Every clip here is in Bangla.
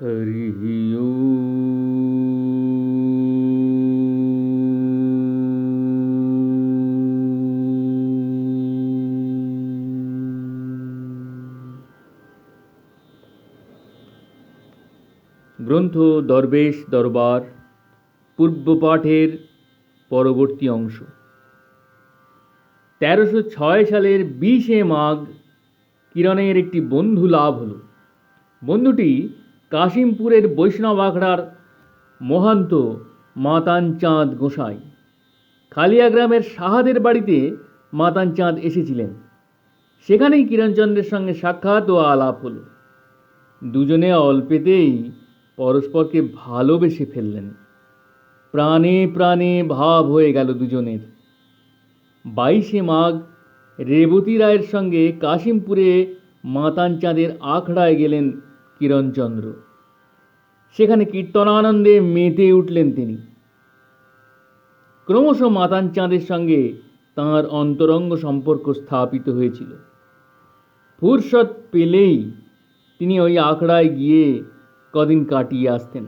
हरिः গ্রন্থ দরবেশ দরবার পূর্ব পাঠের পরবর্তী অংশ তেরোশো ছয় সালের বিশে মাঘ কিরণের একটি বন্ধু লাভ হলো। বন্ধুটি কাশিমপুরের বৈষ্ণব আখড়ার মহান্ত মাতান চাঁদ গোসাই। খালিয়া গ্রামের সাহাদের বাড়িতে মাতান চাঁদ এসেছিলেন। সেখানেই কিরণচন্দ্রের সঙ্গে সাক্ষাৎ ও আলাপ হল। দুজনে অল্পেতেই পরস্পরকে ভালোবেসে ফেললেন। প্রাণে প্রাণে ভাব হয়ে গেল দুজনের। বাইশে মাঘ রেবতী রায়ের সঙ্গে কাশিমপুরে মাতান চাঁদের আখড়ায় গেলেন কিরণচন্দ্র সেখানে কীর্তনানন্দে মেতে উঠলেন তিনি। ক্রমশ মাতান চাঁদের সঙ্গে তাঁর অন্তরঙ্গ সম্পর্ক স্থাপিত হয়েছিল। ফুরসত পেলেই তিনি ওই আখড়ায় গিয়ে কদিন কাটিয়ে আসতেন।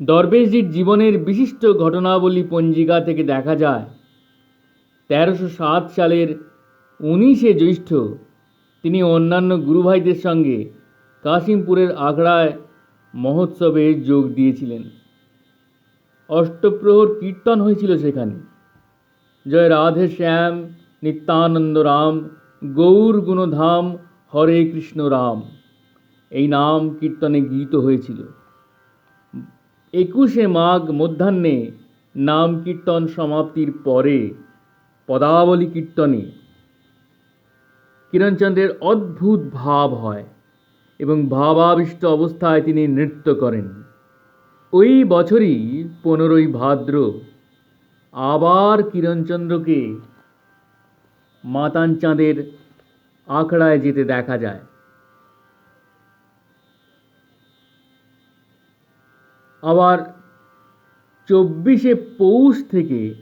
দরবেশজির জীবনের বিশিষ্ট ঘটনাবলী পঞ্জিকা থেকে দেখা যায়, তেরোশো সাত সালের উনিশে জ্যৈষ্ঠ তিনি অন্যান্য গুরুভাইদের সঙ্গে কাশিমপুরের আখড়ায় মহোৎসবে যোগ দিয়েছিলেন। অষ্টপ্রহর কীর্তন হয়েছিল সেখানে। জয় রাধে শ্যাম, নিত্যানন্দ রাম, গৌর গুণধাম, হরে কৃষ্ণ রাম। এই নাম কীর্তনে গীত হয়েছিল। একুশে মাঘ মধ্যাহ্নে নাম কীর্তন সমাপ্তির পরে পদাবলী কীর্তনে কিরণচন্দ্রের অদ্ভুত ভাব হয় এবং ভাবাবিষ্ট অবস্থায় তিনি নৃত্য করেন। ওই বছরই পনেরোই ভাদ্র আবার কিরণচন্দ্রকে মাতান চাঁদের আখড়ায় যেতে দেখা যায়। আবার চব্বিশে পৌষ থেকে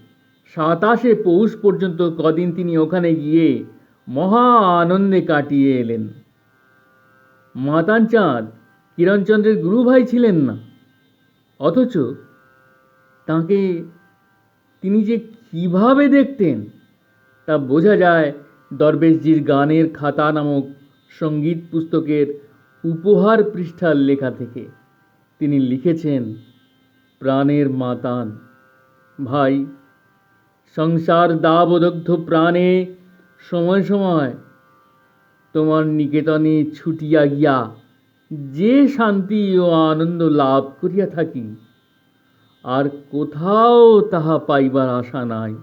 সাতাশে পৌষ পর্যন্ত কদিন তিনি ওখানে গিয়ে মহা আনন্দে কাটিয়ে এলেন। মাতান চাঁদ কিরণচন্দ্রের গুরুভাই ছিলেন না। অথচ তাকে তিনি যে কীভাবে দেখতেন, তা বোঝা যায় দরবেশজির গানের খাতা নামক সংগীত পুস্তকের উপহার পৃষ্ঠার লেখা থেকে। তিনি লিখেছেন, প্রাণের মাতান, ভাই, সংসার দাবদগ্ধ প্রাণে সময় সময় তোমার নিকেতনে ছুটিয়া গিয়া যে শান্তি ও আনন্দ লাভ করিয়া থাকি, আর কোথাও তাহা পাইবার আশা নাই।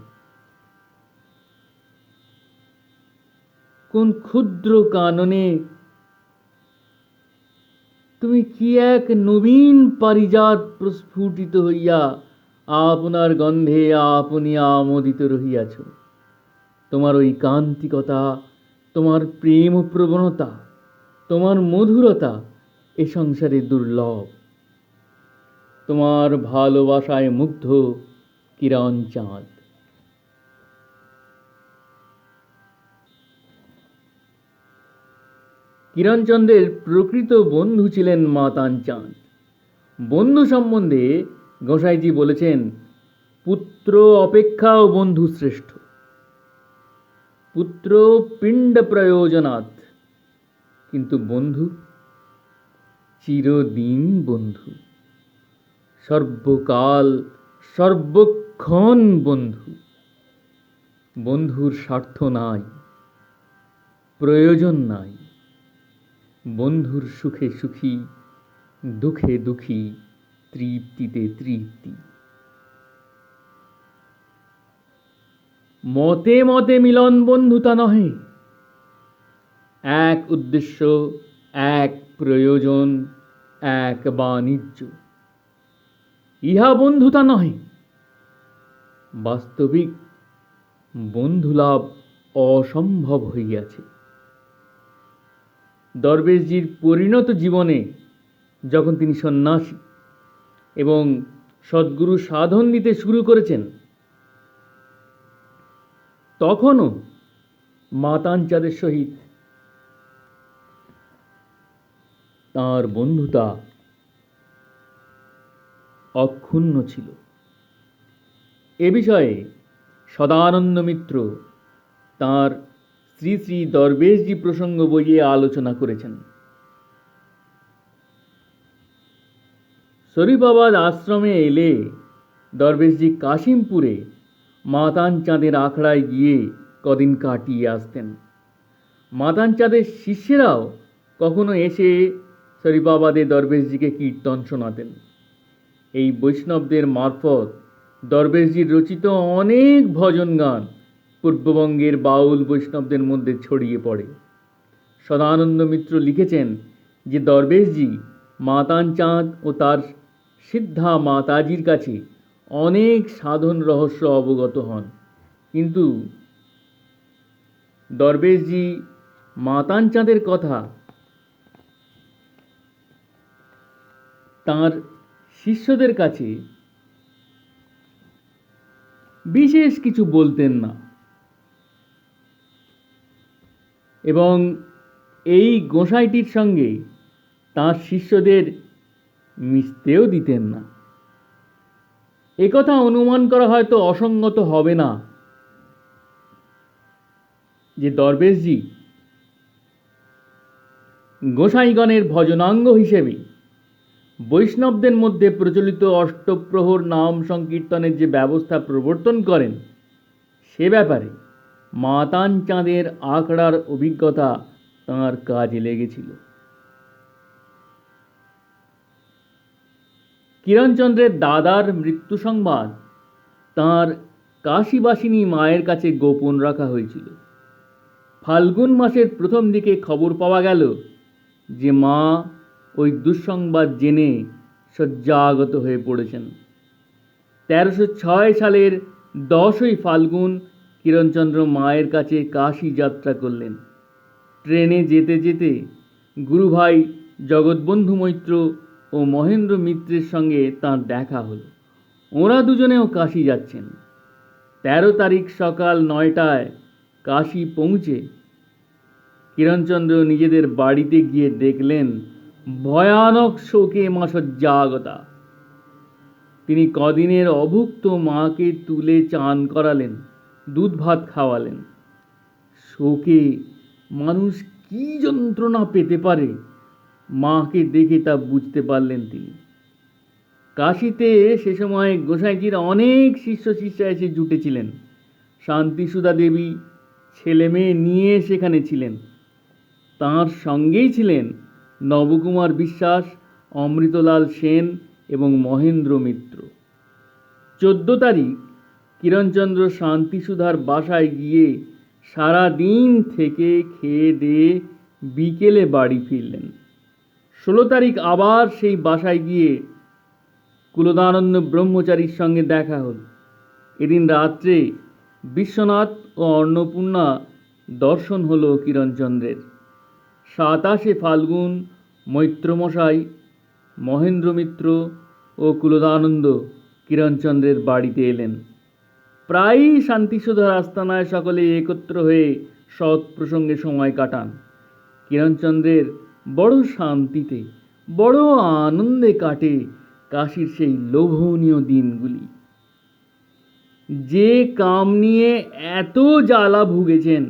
কোন ক্ষুদ্র কাননে তুমি কি এক নবীন পারিজাত প্রস্ফুটিত হইয়া আপনার গন্ধে আপনি আমোদিত রহিয়াছ? তোমার ওই কান্তিকতা, তোমার প্রেম প্রবণতা, তোমার মধুরতা এ সংসারে দুর্লভ। তোমার ভালোবাসায় মুগ্ধ কিরণ চাঁদ। কিরণচন্দ্রের প্রকৃত বন্ধু ছিলেন মাতান চাঁদ বন্ধু সম্বন্ধে গোসাইজি বলেছেন, পুত্র অপেক্ষাও বন্ধু শ্রেষ্ঠ। পুত্র পিণ্ড প্রয়োজনাৎ কিন্তু বন্ধু, চিরদিন বন্ধু। সর্বকাল, সর্বক্ষণ বন্ধু। বন্ধুর স্বার্থ নাই, প্রয়োজন নাই। বন্ধুর সুখে সুখী, দুঃখে দুঃখী, তৃপ্তিতে তৃপ্তি। মতে মতে মিলন বন্ধুতা নহে। এক উদ্দেশ্য, এক প্রয়োজন, এক বাণিজ্য। ইহা বন্ধুতা নহে। বাস্তবিক বন্ধুলাভ অসম্ভব হইয়াছে। দরবেশজির পরিণত জীবনে যখন তিনি সন্ন্যাসী এবং সদ্গুরু সাধন দিতে শুরু করেছেন তখনও মাতাঞ্চাদের সহিত তার বন্ধুতা অক্ষুণ্ণ ছিল। এ বিষয়ে সদানন্দ মিত্র তাঁর শ্রী শ্রী দরবেশজি প্রসঙ্গ বইয়ে আলোচনা করেছেন। শরীফাবাদ আশ্রমে এলে দরবেশজি কাশিমপুরে মাতান চাঁদের আখড়ায় গিয়ে কদিন কাটিয়ে আসতেন। মাতান চাঁদের শিষ্যেরাও কখনো এসে শরীফাবাদে দরবেশজিকে কীর্তন শোনাতেন। এই বৈষ্ণবদের মারফত দরবেশজির রচিত অনেক ভজন গান পূর্ববঙ্গের বাউল বৈষ্ণবদের মধ্যে ছড়িয়ে পড়ে। সদানন্দ মিত্র লিখেছেন যে দরবেশজি মাতান চাঁদ ও তার সিদ্ধা মাতাজির কাছে অনেক সাধন রহস্য অবগত হন। কিন্তু দরবেশজি মাতান চাঁদের কথা তার শিষ্যদের কাছে বিশেষ কিছু বলতেন না। এবং এই গোসাইটির সঙ্গে তার শিষ্যদের মিশতেও দিতেন না। একথা অনুমান করা হয়তো অসঙ্গত হবে না। যে দরবেশজি গোসাইগণের ভজনাঙ্গ হিসেবে বৈষ্ণবদের মধ্যে প্রচলিত অষ্টপ্রহর নাম সংকীর্তনের যে ব্যবস্থা প্রবর্তন করেন, সে ব্যাপারে মাতান চাঁদের আখড়ার অভিজ্ঞতা তাঁর কাজে লেগেছিল। কিরণচন্দ্রের দাদার মৃত্যু সংবাদ তাঁর কাশীবাসিনী মায়ের কাছে গোপন রাখা হয়েছিল। ফাল্গুন মাসের প্রথম দিকে খবর পাওয়া গেল যে মা ওই দুঃসংবাদ জেনে শয্যাগত হয়ে পড়েছেন। তেরোশো ছয় সালের দশই ফাল্গুন কিরণচন্দ্র মায়ের কাছে কাশী যাত্রা করলেন। ট্রেনে যেতে যেতে গুরুভাই জগৎবন্ধু মৈত্র ও মহেন্দ্র মিত্রের সঙ্গে তাঁর দেখা হলো। ওরা দুজনেও কাশি যাচ্ছেন। তেরো তারিখ সকাল নয়টায় কাশি পৌঁছে কিরণচন্দ্র নিজেদের বাড়িতে গিয়ে দেখলেন ভয়ানক শোকে মাসজ্জাগতা তিনি কদিনের অভুক্ত মাকে তুলে চান করালেন, দুধ ভাত খাওয়ালেন। শোকে মানুষ কি যন্ত্রণা পেতে পারে? মাকে দেখে তা বুঝতে পারলেন তিনি। কাশিতে সে সময় গোসাইজির অনেক শিষ্য শিষ্যা এসে জুটেছিলেন। শান্তিসুধা দেবী ছেলে মেয়ে নিয়ে সেখানে ছিলেন। তাঁর সঙ্গেই ছিলেন নবকুমার বিশ্বাস, অমৃতলাল সেন এবং মহেন্দ্র মিত্র। চোদ্দ তারিখ কিরণচন্দ্র শান্তিসুধার বাসায় গিয়ে সারা দিন থেকে খেয়ে দিয়ে বিকেলে বাড়ি ফিরলেন। ষোলো তারিখ আবার সেই বাসায় গিয়ে কুলদানন্দ ব্রহ্মচারীর সঙ্গে দেখা হল। এদিন রাত্রে বিশ্বনাথ ও অন্নপূর্ণা দর্শন হলো কিরণচন্দ্রের। সাতাশে ফাল্গুন মৈত্রমশাই, মহেন্দ্র মিত্র ও কুলদানন্দ কিরণচন্দ্রের বাড়িতে এলেন। প্রায়ই শান্তিসুধার আস্তানায় সকলে একত্র হয়ে সৎ প্রসঙ্গে সময় কাটান। কিরণচন্দ্রের বড় শান্তিতে, বড় আনন্দে কাটে কাশীর সেই লোভনীয় দিনগুলি। যে কাম নিয়ে এত জ্বালা ভুগেছেন,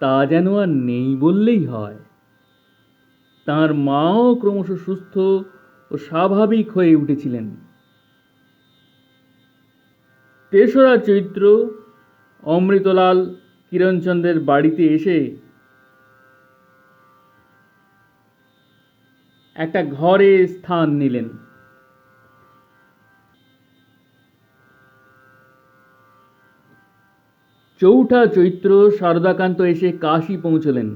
তা যেন আর নেই বললেই হয়। তার মাও ক্রমশ সুস্থ ও স্বাভাবিক হয়ে উঠেছিলেন। তেসরা চৈত্র, অমৃতলাল কিরণচন্দ্রের বাড়িতে এসে একটা ঘরে স্থান নিলেন। চৌঠা চৈত্র শারদাকান্ত এসে কাশি পৌঁছলেন।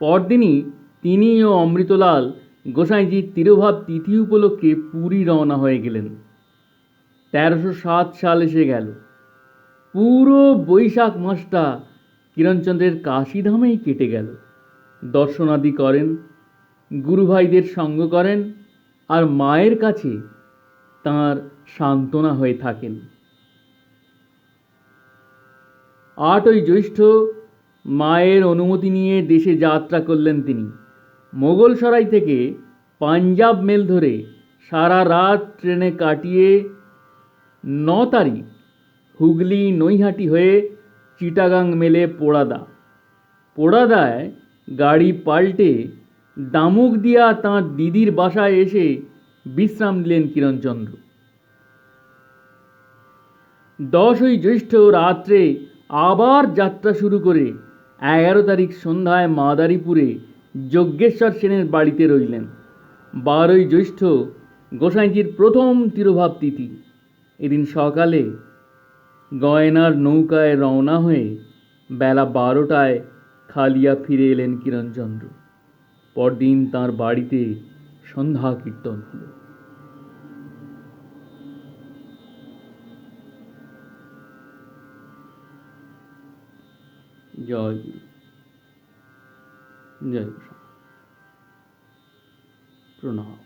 পরদিনই তিনি ও অমৃতলাল গোসাইজির তিরোভাব তিথি উপলক্ষে পুরী রওনা হয়ে গেলেন। তেরোশো সাত সাল এসে গেল। পুরো বৈশাখ মাসটা কিরণচন্দ্রের কাশীধামেই কেটে গেল। দর্শনাদি করেন, গুরুভাইদের সঙ্গ করেন আর মায়ের কাছে তাঁর সান্ত্বনা হয়ে থাকেন। আটই জ্যৈষ্ঠ মায়ের অনুমতি নিয়ে দেশে যাত্রা করলেন তিনি। মোগল সরাই থেকে পাঞ্জাব মেল ধরে সারা রাত ট্রেনে কাটিয়ে ন তারিখ হুগলি নৈহাটি হয়ে চিটাগাং মেলে পোড়াদা। পোড়াদায় গাড়ি পাল্টে দামুক দিয়া তাঁর দিদির বাসায় এসে বিশ্রাম নিলেন কিরণচন্দ্র। দশই জ্যৈষ্ঠ রাত্রে আবার যাত্রা শুরু করে এগারো তারিখ সন্ধ্যায় মাদারীপুরে যজ্ঞেশ্বর সেনের বাড়িতে রইলেন। বারোই জ্যৈষ্ঠ গোসাইজির প্রথম তিরোভাব তিথি। এদিন সকালে গয়নার নৌকায় রওনা হয়ে বেলা বারোটায় খালিয়া ফিরে এলেন কিরণচন্দ্র। পরদিন তার বাড়িতে সন্ধ্যা কীর্তন হলো। জয় জয় প্রণাম।